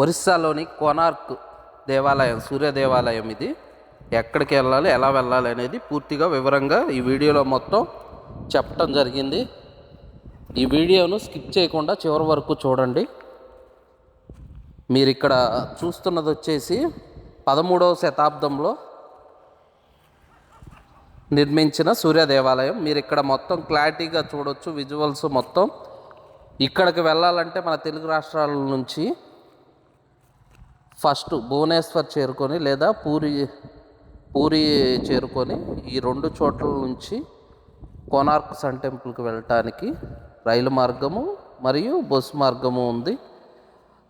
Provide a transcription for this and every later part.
ఒరిస్సాలోని కోనార్క్ దేవాలయం సూర్య దేవాలయం ఇది. ఎక్కడికి వెళ్ళాలి ఎలా వెళ్ళాలి అనేది పూర్తిగా వివరంగా ఈ వీడియోలో మొత్తం చెప్పటం జరిగింది. ఈ వీడియోను స్కిప్ చేయకుండా చివరి వరకు చూడండి. మీరు ఇక్కడ చూస్తున్నది వచ్చేసి పదమూడవ శతాబ్దంలో నిర్మించిన సూర్య దేవాలయం. మీరు ఇక్కడ మొత్తం క్లారిటీగా చూడొచ్చు విజువల్స్ మొత్తం. ఇక్కడికి వెళ్ళాలంటే మన తెలుగు రాష్ట్రాల నుంచి ఫస్ట్ భువనేశ్వర్ చేరుకొని లేదా పూరి పూరి చేరుకొని ఈ రెండు చోట్ల నుంచి కోనార్క్ సన్ టెంపుల్కి వెళ్ళటానికి రైలు మార్గము మరియు బస్సు మార్గము ఉంది.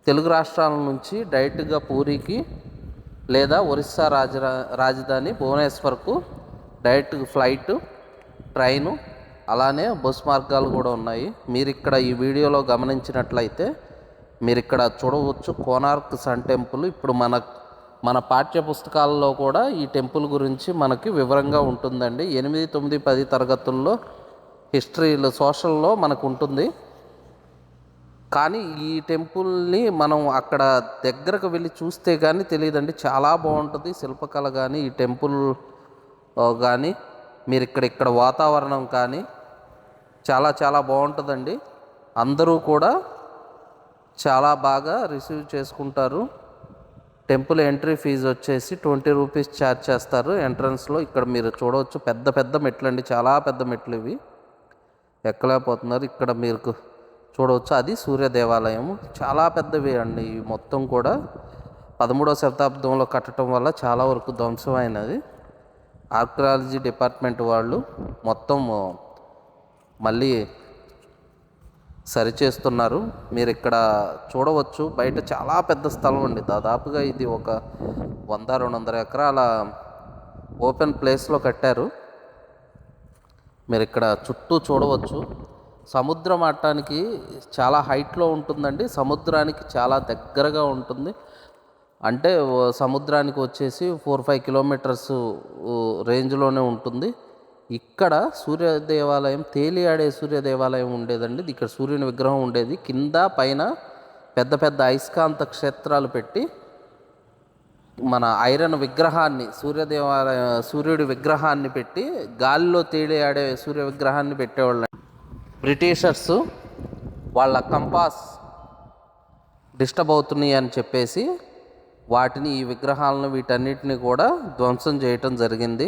తెలుగు రాష్ట్రాల నుంచి డైరెక్ట్గా పూరికి లేదా ఒరిస్సా రాజరా రాజధాని భువనేశ్వర్కు డైరెక్ట్ ఫ్లైట్ ట్రైను అలానే బస్సు మార్గాలు కూడా ఉన్నాయి. మీరు ఇక్కడ ఈ వీడియోలో గమనించినట్లయితే మీరు ఇక్కడ చూడవచ్చు కోనార్క్ సన్ టెంపుల్. ఇప్పుడు మన మన పాఠ్య పుస్తకాల్లో కూడా ఈ టెంపుల్ గురించి మనకి వివరంగా ఉంటుందండి. ఎనిమిది తొమ్మిది పది తరగతుల్లో హిస్టరీలో సోషల్లో మనకు ఉంటుంది. కానీ ఈ టెంపుల్ని మనం అక్కడ దగ్గరకు వెళ్ళి చూస్తే కానీ తెలియదండి. చాలా బాగుంటుంది. శిల్పకళ కానీ ఈ టెంపుల్ కానీ మీరు ఇక్కడ ఇక్కడ వాతావరణం కానీ చాలా చాలా బాగుంటుందండి. అందరూ కూడా చాలా బాగా రిసీవ్ చేసుకుంటారు. టెంపుల్ ఎంట్రీ ఫీజు వచ్చేసి ట్వంటీ రూపీస్ ఛార్జ్ చేస్తారు. ఎంట్రన్స్లో ఇక్కడ మీరు చూడవచ్చు పెద్ద పెద్ద మెట్లు అండి. చాలా పెద్ద మెట్లు ఇవి. ఎక్కలేకపోతున్నారు. ఇక్కడ మీరు చూడవచ్చు. అది సూర్య దేవాలయం చాలా పెద్దవి అండి. ఇవి మొత్తం కూడా పదమూడవ శతాబ్దంలో కట్టడం వల్ల చాలా వరకు ధ్వంసమైనది. ఆర్కియాలజీ డిపార్ట్మెంట్ వాళ్ళు మొత్తం మళ్ళీ సరిచేస్తున్నారు. మీరు ఇక్కడ చూడవచ్చు. బయట చాలా పెద్ద స్థలం అండి. దాదాపుగా ఇది ఒక వంద రెండు వందల ఎకరాల ఓపెన్ ప్లేస్లో కట్టారు. మీరు ఇక్కడ చుట్టూ చూడవచ్చు. సముద్రం ఆడటానికి చాలా హైట్లో ఉంటుందండి. సముద్రానికి చాలా దగ్గరగా ఉంటుంది. అంటే సముద్రానికి వచ్చేసి ఫోర్ ఫైవ్ కిలోమీటర్స్ రేంజ్లోనే ఉంటుంది. ఇక్కడ సూర్య దేవాలయం తేలియాడే సూర్య దేవాలయం ఉండేదండి ఇక్కడ సూర్యుని విగ్రహం ఉండేది. కింద పైన పెద్ద పెద్ద అయస్కాంత క్షేత్రాలు పెట్టి మన ఐరన్ విగ్రహాన్ని సూర్యదేవాలయ సూర్యుడి విగ్రహాన్ని పెట్టి గాలిలో తేలియాడే సూర్య విగ్రహాన్ని పెట్టేవాళ్ళు. బ్రిటిషర్స్ వాళ్ళ కంపాస్ డిస్టర్బ్ అవుతున్నాయి అని చెప్పేసి వాటిని ఈ విగ్రహాలను వీటన్నిటిని కూడా ధ్వంసం చేయటం జరిగింది.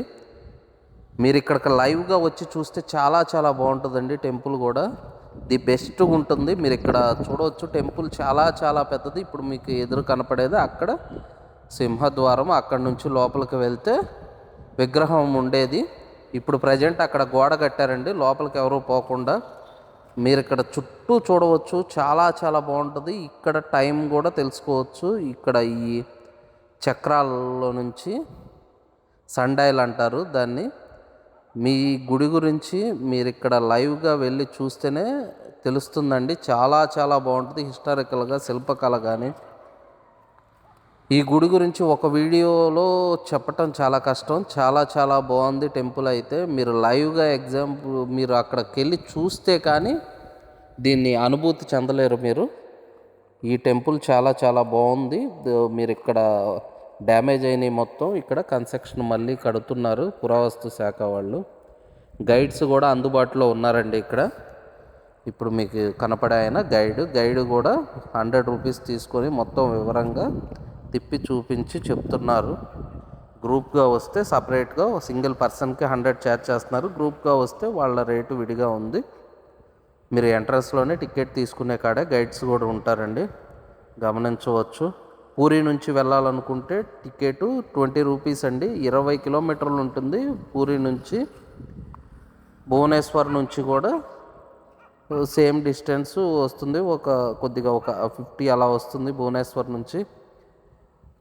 మీరు ఇక్కడికి లైవ్గా వచ్చి చూస్తే చాలా చాలా బాగుంటుందండి. టెంపుల్ కూడా ది బెస్ట్ ఉంటుంది. మీరు ఇక్కడ చూడవచ్చు. టెంపుల్ చాలా చాలా పెద్దది. ఇప్పుడు మీకు ఎదురు కనపడేది అక్కడ సింహద్వారం అక్కడ నుంచి లోపలికి వెళ్తే విగ్రహం ఉండేది. ఇప్పుడు ప్రజెంట్ అక్కడ గోడ కట్టారండి. లోపలికి ఎవరూ పోకుండా మీరు ఇక్కడ చుట్టూ చూడవచ్చు. చాలా చాలా బాగుంటుంది. ఇక్కడ టైం కూడా తెలుసుకోవచ్చు. ఇక్కడ ఈ చక్రాల్లో నుంచి సండైల్ అంటారు దాన్ని. మీ గుడి గురించి మీరు ఇక్కడ లైవ్గా వెళ్ళి చూస్తేనే తెలుస్తుందండి. చాలా చాలా బాగుంటుంది. హిస్టారికల్గా శిల్పకళ కానీ ఈ గుడి గురించి ఒక వీడియోలో చెప్పటం చాలా కష్టం. చాలా చాలా బాగుంది టెంపుల్ అయితే. మీరు లైవ్గా ఎగ్జాంపుల్ మీరు అక్కడికి వెళ్ళి చూస్తే కానీ దీన్ని అనుభూతి చెందలేరు మీరు. ఈ టెంపుల్ చాలా చాలా బాగుంది. మీరు ఇక్కడ డ్యామేజ్ అయినాయి మొత్తం. ఇక్కడ కన్స్ట్రక్షన్ మళ్ళీ కడుతున్నారు పురావస్తు శాఖ వాళ్ళు. గైడ్స్ కూడా అందుబాటులో ఉన్నారండి ఇక్కడ. ఇప్పుడు మీకు కనపడే ఆయన గైడ్. గైడ్ కూడా హండ్రెడ్ రూపీస్ తీసుకొని మొత్తం వివరంగా తిప్పి చూపించి చెప్తున్నారు. గ్రూప్గా వస్తే సపరేట్గా సింగిల్ పర్సన్కి హండ్రెడ్ ఛార్జ్ చేస్తున్నారు. గ్రూప్గా వస్తే వాళ్ళ రేటు విడిగా ఉంది. మీరు ఎంట్రన్స్లోనే టికెట్ తీసుకునే కాడే గైడ్స్ కూడా ఉంటారండి. గమనించవచ్చు. పూరి నుంచి వెళ్ళాలనుకుంటే టికెట్ ట్వంటీ రూపీస్ అండి. ఇరవై కిలోమీటర్లు ఉంటుంది పూరి నుంచి. భువనేశ్వర్ నుంచి కూడా సేమ్ డిస్టెన్స్ వస్తుంది. ఒక కొద్దిగా ఒక ఫిఫ్టీ అలా వస్తుంది భువనేశ్వర్ నుంచి.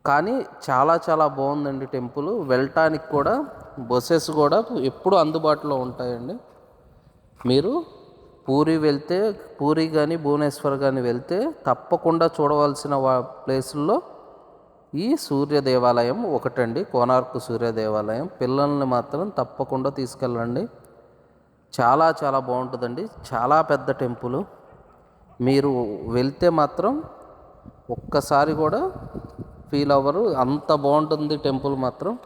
కానీ చాలా చాలా బాగుందండి టెంపుల్. వెళ్ళటానికి కూడా బస్సెస్ కూడా ఎప్పుడు అందుబాటులో ఉంటాయండి. మీరు? పూరి వెళ్తే పూరి కానీ భువనేశ్వర్ కానీ వెళ్తే తప్పకుండా చూడవలసిన వా ప్లేసుల్లో ఈ సూర్య దేవాలయం ఒకటండి. కోనార్క్ సూర్య దేవాలయం. పిల్లల్ని మాత్రం తప్పకుండా తీసుకెళ్ళండి. చాలా చాలా బాగుంటుందండి. చాలా పెద్ద టెంపుల్. మీరు వెళ్తే మాత్రం ఒక్కసారి కూడా ఫీల్ అవ్వరు. అంత బాగుంటుంది టెంపుల్ మాత్రం.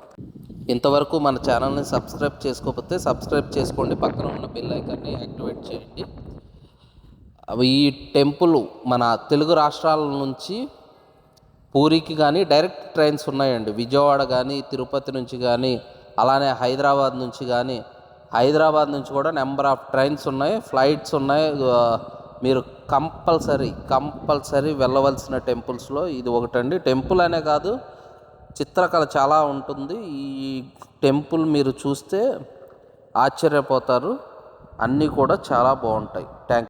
ఇంతవరకు మన ఛానల్ని సబ్స్క్రైబ్ చేసుకోకపోతే సబ్స్క్రైబ్ చేసుకోండి. పక్కన ఉన్న బెల్ ఐకాన్ని యాక్టివేట్ చేయండి. అవి ఈ టెంపుల్ మన తెలుగు రాష్ట్రాల నుంచి పూరికి కానీ డైరెక్ట్ ట్రైన్స్ ఉన్నాయండి. విజయవాడ కానీ తిరుపతి నుంచి కానీ అలానే హైదరాబాద్ నుంచి కానీ హైదరాబాద్ నుంచి కూడా నెంబర్ ఆఫ్ ట్రైన్స్ ఉన్నాయి ఫ్లైట్స్ ఉన్నాయి. మీరు కంపల్సరీ కంపల్సరీ వెళ్ళవలసిన టెంపుల్స్లో ఇది ఒకటండి. టెంపుల్ అనే కాదు చిత్రకళ చాలా ఉంటుంది. ఈ టెంపుల్ మీరు చూస్తే ఆశ్చర్యపోతారు. అన్నీ కూడా చాలా బాగుంటాయి. థ్యాంక్